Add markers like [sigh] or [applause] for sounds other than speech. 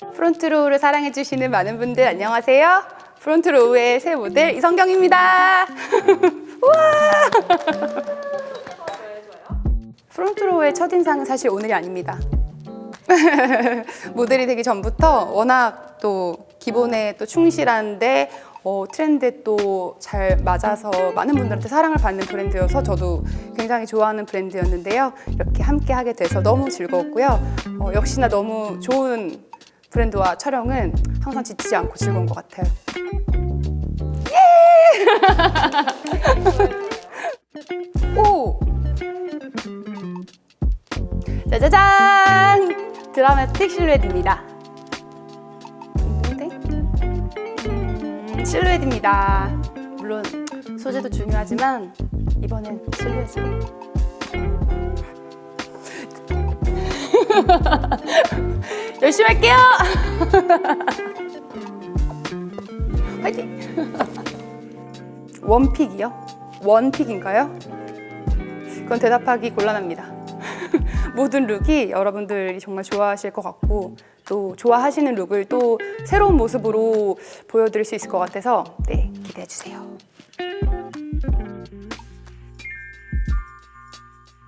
프론트로우를 사랑해주시는 많은 분들 안녕하세요. 프론트로우의 새 모델 이성경입니다. [laughs] 우와! 프론트로우의 첫인상은 사실 오늘이 아닙니다. [laughs] 모델이 되기 전부터 워낙 또 기본에 또 충실한데 어, 트렌드에 또 잘 맞아서 많은 분들한테 사랑을 받는 브랜드여서 저도 굉장히 좋아하는 브랜드였는데요. 이렇게 함께 하게 돼서 너무 즐거웠고요. 어, 역시나 너무 좋은 브랜드와 촬영은 항상 지치지 않고 즐거운 것 같아요. 예! [laughs] 오! 짜자잔! 드라마틱 실루엣입니다. 실루엣입니다. 물론 소재도 중요하지만 이번엔 실루엣으로. [laughs] 열심히 할게요. [laughs] 화이팅. 원픽이요? 원픽인가요? 그건 대답하기 곤란합니다. [laughs] 모든 룩이 여러분들이 정말 좋아하실 것 같고 또 좋아하시는 룩을 또 새로운 모습으로 보여드릴 수 있을 것 같아서 네 기대해 주세요.